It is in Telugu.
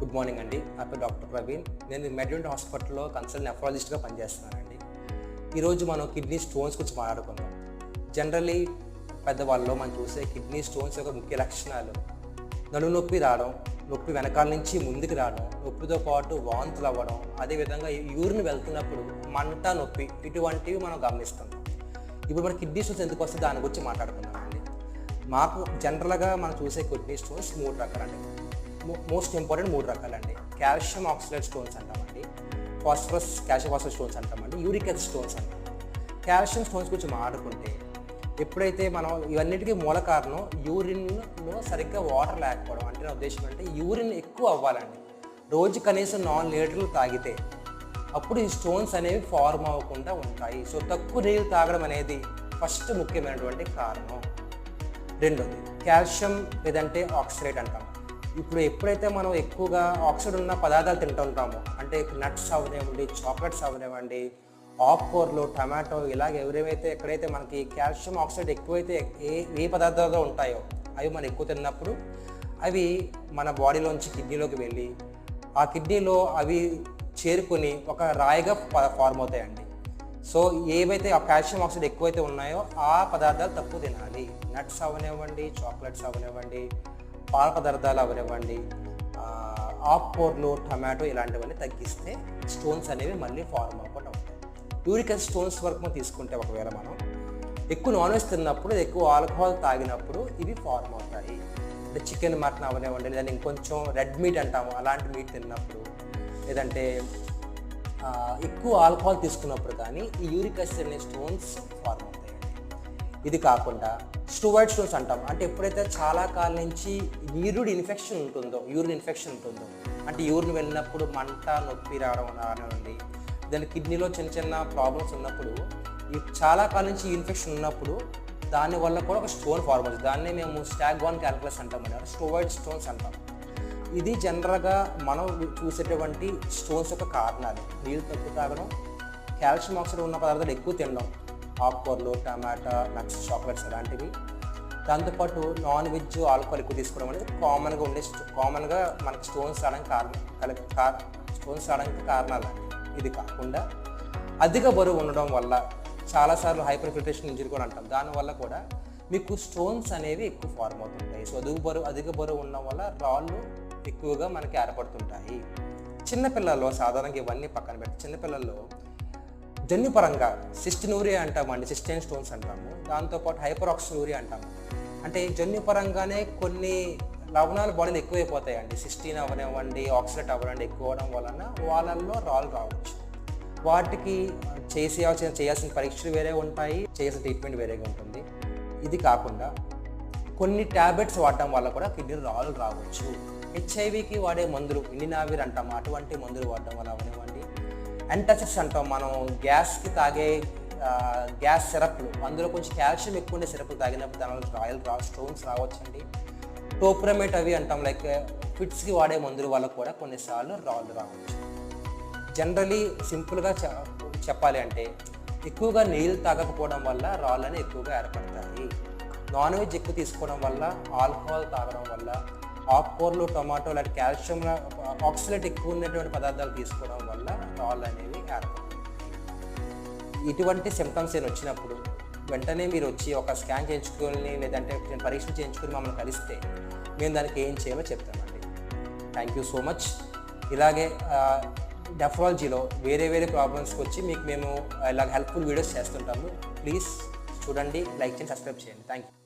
గుడ్ మార్నింగ్ అండి. నా పేరు డాక్టర్ ప్రవీణ్. నేను మెడ్యూన్ హాస్పిటల్లో కన్సల్ట్ నెఫ్రాలజిస్ట్గా పనిచేస్తున్నానండి. ఈరోజు మనం కిడ్నీ స్టోన్స్ గురించి మాట్లాడుకుందాం. జనరలీ పెద్దవాళ్ళలో మనం చూసే కిడ్నీ స్టోన్స్ యొక్క ముఖ్య లక్షణాలు. నడుము నొప్పి రావడం నొప్పి వెనకాల నుంచి ముందుకు రావడం నొప్పితో పాటు వాంతులు అవ్వడం అదేవిధంగా యూరిన్ వెళ్తున్నప్పుడు మంట నొప్పి ఇటువంటివి మనం గమనిస్తాం ఇప్పుడు మన కిడ్నీ స్టోన్స్ ఎందుకు వస్తే దాని గురించి మాట్లాడుకున్నామండి మాకు జనరల్గా మనం చూసే కిడ్నీ స్టోన్స్ మూడు రకాలండి. మోస్ట్ ఇంపార్టెంట్ మూడు రకాలండి. కాల్షియం ఆక్సిలేట్ స్టోన్స్ అంటామండి. ఫాస్ఫరస్ కాల్షియం ఫాస్ఫరస్ స్టోన్స్ అంటామండి. యూరిక్ యాసిడ్ స్టోన్స్ అంటాం కాల్షియం స్టోన్స్ గురించి మాట్లాడుకుంటే ఎప్పుడైతే మనం ఇవన్నిటికీ మూల కారణం యూరిన్లో సరిగ్గా వాటర్ లేకపోవడం. అంటే నా ఉద్దేశం అంటే యూరిన్ ఎక్కువ అవ్వాలండి. రోజు కనీసం నాలుగు లీటర్లు తాగితే అప్పుడు ఈ స్టోన్స్ అనేవి ఫార్మ్ అవ్వకుండా ఉంటాయి. సో తక్కువ నీళ్ళు తాగడం అనేది ఫస్ట్ ముఖ్యమైనటువంటి కారణం. రెండోది కాల్షియం లేదంటే ఆక్సిడేట్ అంటాం. ఇప్పుడు ఎప్పుడైతే మనం ఎక్కువగా ఆక్సిడ్ ఉన్న పదార్థాలు తింటుంటామో అంటే నట్స్ అవనివ్వండి చాక్లెట్స్ అవనివ్వండి ఆకుకూరలు టమాటో ఇలాగ ఎవరేవైతే ఎక్కడైతే మనకి కాల్షియం ఆక్సైడ్ ఎక్కువైతే ఏ ఏ పదార్థాలు ఉంటాయో అవి మనం ఎక్కువ తిన్నప్పుడు అవి మన బాడీలోంచి కిడ్నీలోకి వెళ్ళి ఆ కిడ్నీలో అవి చేరుకుని ఒక రాయిగా ఫార్మ్ అవుతాయండి. సో ఏవైతే ఆ కాల్షియం ఆక్సైడ్ ఎక్కువైతే ఉన్నాయో ఆ పదార్థాలు తక్కువ తినాలి. నట్స్ అవనివ్వండి చాక్లెట్స్ అవనివ్వండి పాల పదార్థాలు అవనివ్వండి ఆకుకూరలు టమాటో ఇలాంటివన్నీ తగ్గిస్తే స్టోన్స్ అనేవి మళ్ళీ ఫార్మ్ అవ్వకుండా ఉంటాయి. యూరిక్ యాసిడ్ స్టోన్స్ వరకు మనం తీసుకుంటే ఒకవేళ మనం ఎక్కువ నాన్ వెజ్ తిన్నప్పుడు ఎక్కువ ఆల్కహాల్ తాగినప్పుడు ఇవి ఫార్మ్ అవుతాయి. అంటే చికెన్ మటన్ అవనివ్వండి లేదంటే ఇంకొంచెం రెడ్ మీట్ అంటాము అలాంటి మీట్ తిన్నప్పుడు లేదంటే ఎక్కువ ఆల్కహాల్ తీసుకున్నప్పుడు కానీ ఈ యూరిక్ యాసిడ్ అనే స్టోన్స్ ఫార్మ్ అవుతాయి. ఇది కాకుండా స్టూవైడ్ స్టోన్స్ అంటాం. అంటే ఎప్పుడైతే చాలా కాలం నుంచి యూరిడ్ ఇన్ఫెక్షన్ ఉంటుందో యూరిన్ ఇన్ఫెక్షన్ ఉంటుందో అంటే యూరిన్ వెళ్ళినప్పుడు మంట నొప్పి రావడం రానివ్వండి దాని కిడ్నీలో చిన్న చిన్న ప్రాబ్లమ్స్ ఉన్నప్పుడు చాలా కాలం నుంచి ఇన్ఫెక్షన్ ఉన్నప్పుడు దానివల్ల కూడా ఒక స్టోన్ ఫార్మ్ అవుతుంది. దాన్నే మేము స్టాగ్ వన్ క్యాల్కులస్ అంటాం అన్నమాట స్టోవైడ్ స్టోన్స్ అంటాం. ఇది జనరల్గా మనం చూసేటువంటి స్టోన్స్ యొక్క కారణాలు. నీళ్ళు తక్కువ తాగడం కాల్షియం ఆక్సైడ్ ఉన్న పదార్థాలు ఎక్కువ తినడం ఆకుకూరలు టమాటా నట్స్ చాక్లెట్స్ అలాంటివి. దాంతోపాటు నాన్ వెజ్ ఆల్కహాల్ ఎక్కువ తీసుకోవడం అనేది కామన్గా ఉండే కామన్గా మనకి స్టోన్స్ రావడానికి కారణం కల- స్టోన్స్ రావడానికి కారణాలు ఇది కాకుండా అధిక బరువు ఉండడం వల్ల చాలాసార్లు హైపర్ ఫిల్ట్రేషన్ ఇంజరీ కూడా అంటాం. దానివల్ల కూడా మీకు స్టోన్స్ అనేవి ఎక్కువ ఫార్మ్ అవుతుంటాయి. సో అధిక బరువు అధిక బరువు ఉండడం వల్ల రాళ్ళు ఎక్కువగా మనకి ఏర్పడుతుంటాయి. చిన్నపిల్లల్లో సాధారణంగా ఇవన్నీ పక్కన పెట్టి చిన్నపిల్లల్లో జన్యుపరంగా సిస్టినూరియా అంటామండి సిస్టైన్ స్టోన్స్ అంటాము. దాంతోపాటు హైపరాక్సిన్ ఊరియా అంటాము. అంటే జన్యుపరంగానే కొన్ని లవణాలు బాడీలో ఎక్కువైపోతాయండి. సిస్టీన్ అవనివ్వండి ఆక్సిడేట్ అవ్వనండి ఎక్కువ అవడం వలన వాళ్ళల్లో రాళ్ళు రావచ్చు. వాటికి చేసేయాల్సిన చేయాల్సిన పరీక్షలు వేరే ఉంటాయి చేయాల్సిన ట్రీట్మెంట్ వేరేగా ఉంటుంది. ఇది కాకుండా కొన్ని ట్యాబ్లెట్స్ వాడటం వల్ల కూడా కిడ్నీ రాళ్ళు రావచ్చు. హెచ్ఐవికి వాడే మందులు ఇండినావిర్ అంటాం అటువంటి మందులు వాడటం వల్ల అవనివ్వండి అంటాసిడ్స్ అంటాం మనం గ్యాస్కి తాగే గ్యాస్ సిరప్లు అందులో కొంచెం కాల్షియం ఎక్కువ ఉండే సిరప్లు తాగినప్పుడు దానివల్ల రాయల్ రా స్టోన్స్ రావచ్చండి. టోప్రమేట్ అవి అంటాం లైక్ ఫిట్స్కి వాడే మందుల వల్ల కూడా కొన్నిసార్లు రాళ్ళు రావచ్చు. జనరలీ సింపుల్గా చెప్పాలి అంటే ఎక్కువగా నీళ్ళు తాగకపోవడం వల్ల రాళ్ళని ఎక్కువగా ఏర్పడతాయి. నాన్ వెజ్ ఎక్కువ తీసుకోవడం వల్ల ఆల్కహాల్ తాగడం వల్ల ఆకుకూరలు టొమాటో లాంటి కాల్షియం ఆక్సిలేట్ ఎక్కువ ఉన్నటువంటి పదార్థాలు తీసుకోవడం వల్ల ఆల్ అనేవి ఏర్పడతాయి ఇటువంటి సిమ్టమ్స్ నేను వచ్చినప్పుడు వెంటనే మీరు వచ్చి ఒక స్కాన్ చేయించుకొని లేదంటే పరీక్ష చేయించుకొని మమ్మల్ని కలిస్తే మేము దానికి ఏం చేయమో చెప్తామండి. థ్యాంక్ యూ సో మచ్ ఇలాగే డెఫాలజీలో వేరే వేరే ప్రాబ్లమ్స్కి వచ్చి మీకు మేము ఇలాగ హెల్ప్ఫుల్ వీడియోస్ చేస్తుంటాము. ప్లీజ్ చూడండి లైక్ చేయండి సబ్స్క్రైబ్ చేయండి. Thank you